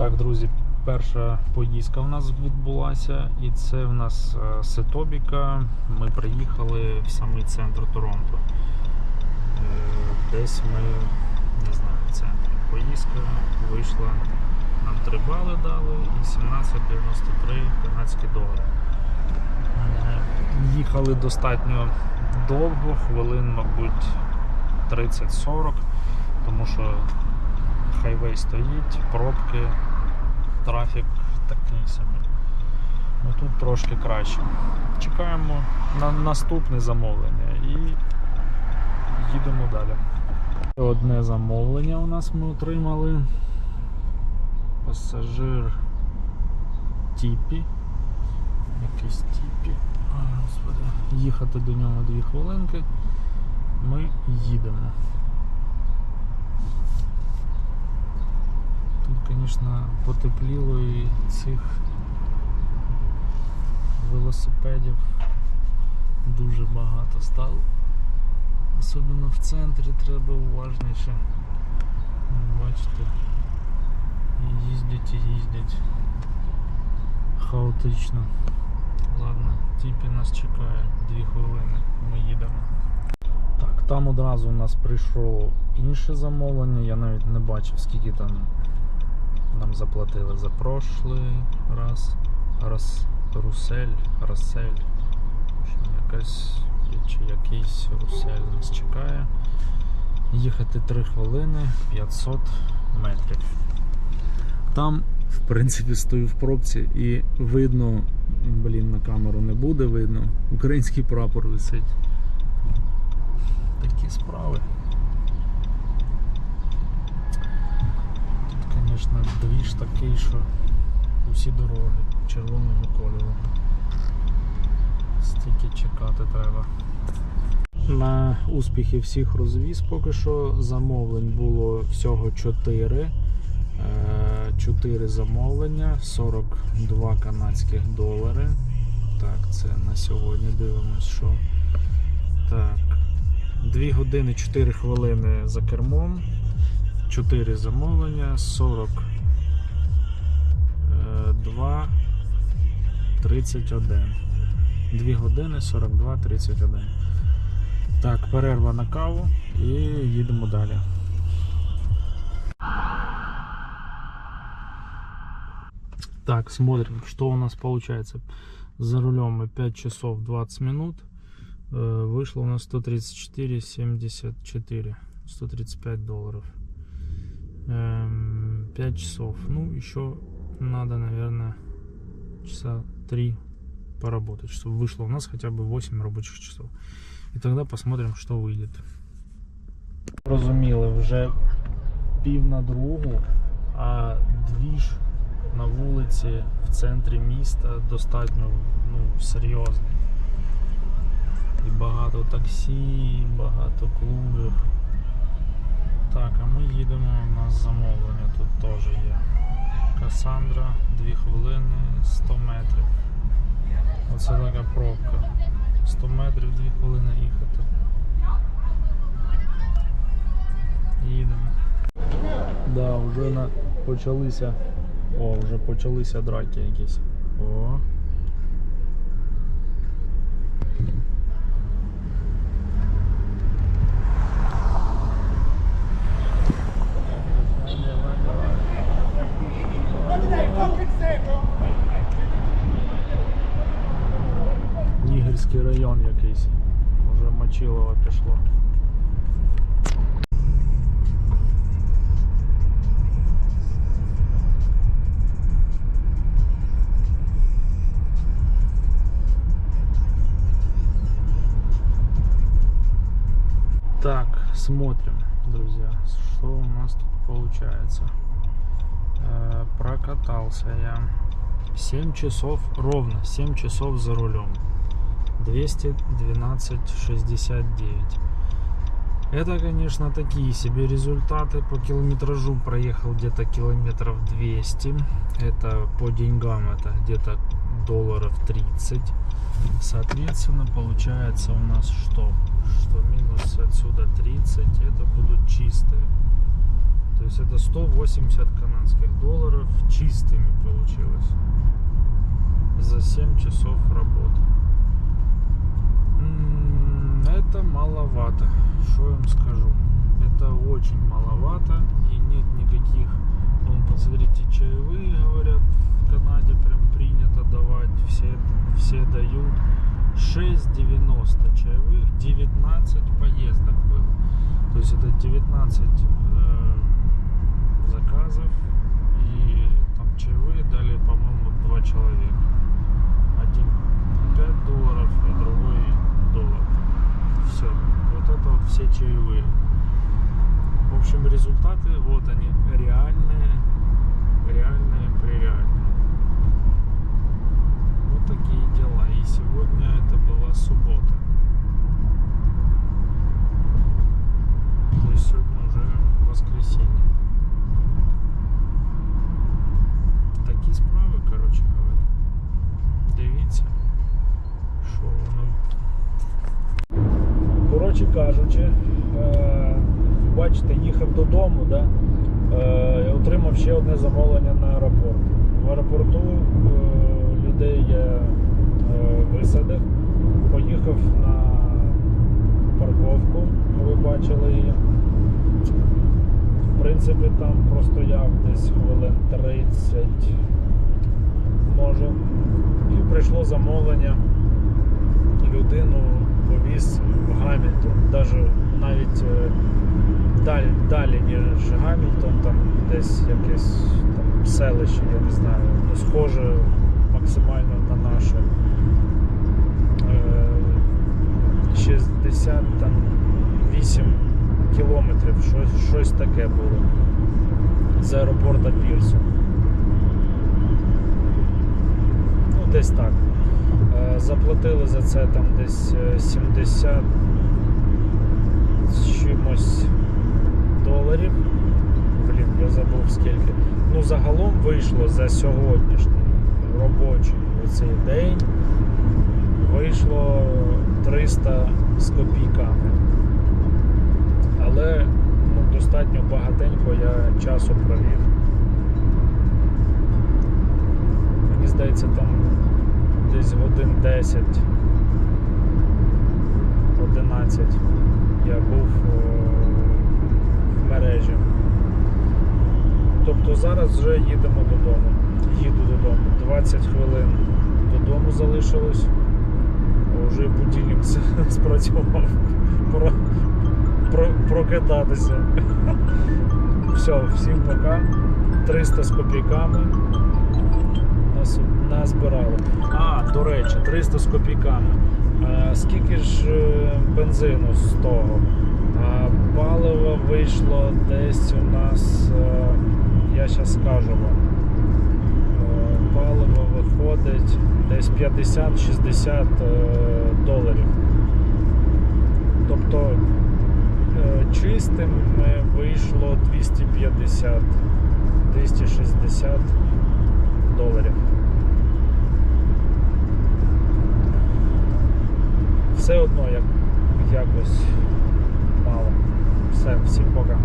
Так, друзі, перша поїздка в нас відбулася, і це в нас е, Сетобіка. Ми приїхали в самий центр Торонто. Е, Десь ми, не знаю, в центрі. Поїздка вийшла, нам 3 бали дали і 17,93 канадські долари. Їхали достатньо довго, хвилин, мабуть, 30-40, тому що хайвей стоїть, пробки, трафік такий собі. Ну тут трошки краще. Чекаємо на наступне замовлення і їдемо далі. Одне замовлення у нас ми отримали. Пасажир Тіпі. Якийсь Тіпі. Господи. Їхати до нього дві хвилинки. Ми їдемо. Тут, звісно, потепліло і цих велосипедів дуже багато стало. Особливо в центрі треба уважніше. Бачите, їздять і їздять хаотично. Ладно, тіпі нас чекає дві хвилини, ми їдемо. Так, там одразу у нас прийшло інше замовлення, я навіть не бачив, скільки там нам заплатили за прошлий раз. Раз Русель, Расель. Якась чи якийсь Русель нас чекає. Їхати 3 хвилини 500 метрів. Там, в принципі, стою в пробці і видно, блін, на камеру не буде видно. Український прапор висить. Такі справи. Тут, звісно, такий, що усі дороги червоного кольору. Стільки чекати треба. На успіхи всіх розвіз поки що замовлень було всього 4. 4 замовлення, 42 канадських долари. Так, це на сьогодні дивимось, що. Так. 2 години 4 хвилини за кермом. 4 замовлення, 42 31. 2 години 42 31. Так, перерва на каву і їдемо далі. Так, смотрим, что у нас получается. За рулем мы 5 часов 20 минут. Э, Вышло у нас 134,74. 135 долларов. 5 часов. Ну, еще надо, наверное, часа 3 поработать, чтобы вышло у нас хотя бы 8 рабочих часов. И тогда посмотрим, что выйдет. Розуміли, вже пів на другу, а двіж на вулиці в центрі міста достатньо ну, серйозний. І багато таксі, і багато клубів. Так, а ми їдемо, у нас замовлення тут теж є. Касандра, 2 хвилини, 100 метрів. Оце така пробка. 100 метрів 2 хвилини їхати. Їдемо. Да, вже на... почалися. О, вже почалися драки якісь. О. Нігерський район якийсь. Уже Мочилово пішло. Так, смотрим, друзья, что у нас тут получается. Э, прокатался я 7 часов, ровно 7 часов за рулем. 212,69. Это, конечно, такие себе результаты. По километражу проехал где-то километров 200. Это по деньгам это где-то долларов 30. Соответственно, получается у нас что? Что минус отсюда 30, это будут чистые. То есть это 180 канадских долларов чистыми получилось. За 7 часов работы. Это маловато, что я вам скажу. Это очень маловато и нет никаких, вон, посмотрите, чаевые, говорят, в Канаде прям принято давать, все, все дают. 6,90 чаевых, 19 поездок было. То есть это 19 э, все чаевые. В общем, результаты вот они, реальные, реальные, пререальные. Вот такие дела. И сегодня это была суббота. То есть сегодня уже воскресенье. Такі справи, коротше говоря. Дивіться, що воно. Коротше кажучи, е, бачите, їхав додому, да? е, отримав ще одне замовлення на аеропорт. В аеропорту е, людей я висадив, поїхав на парковку, ви бачили її. В принципі, там простояв десь хвилин 30, може. І прийшло замовлення. Людину повіз Гамільтон. Навіть е, далі, далі ніж Гамільтон, там десь якесь там селище, я не знаю, ну, схоже максимально на наше. Е, 68 кілометрів, щось, щось таке було з аеропорта Пірсу. Ну, десь так. Е, Заплатили за це там десь е, 70 з чимось доларів. Блін, я забув скільки. Ну, загалом вийшло за сьогоднішній робочий оцей день. Вийшло 300 з копійками. Але ну, достатньо багатенько я часу провів. Мені здається, там десь годин 10 11 я був е, в мережі. Тобто зараз вже їдемо додому. Їду додому. 20 хвилин додому залишилось. Вже будильник спрацював. Про, про, прокидатися. Все, всім пока. 300 з копійками. Нас, назбирали. А, до речі, 300 з копійками. А, скільки ж е, бензину з того? А, паливо вийшло десь у нас, е, я зараз скажу вам. Е, Паливо виходить десь 50-60 е, доларів. Все одно як якось мало. Все, всім пока.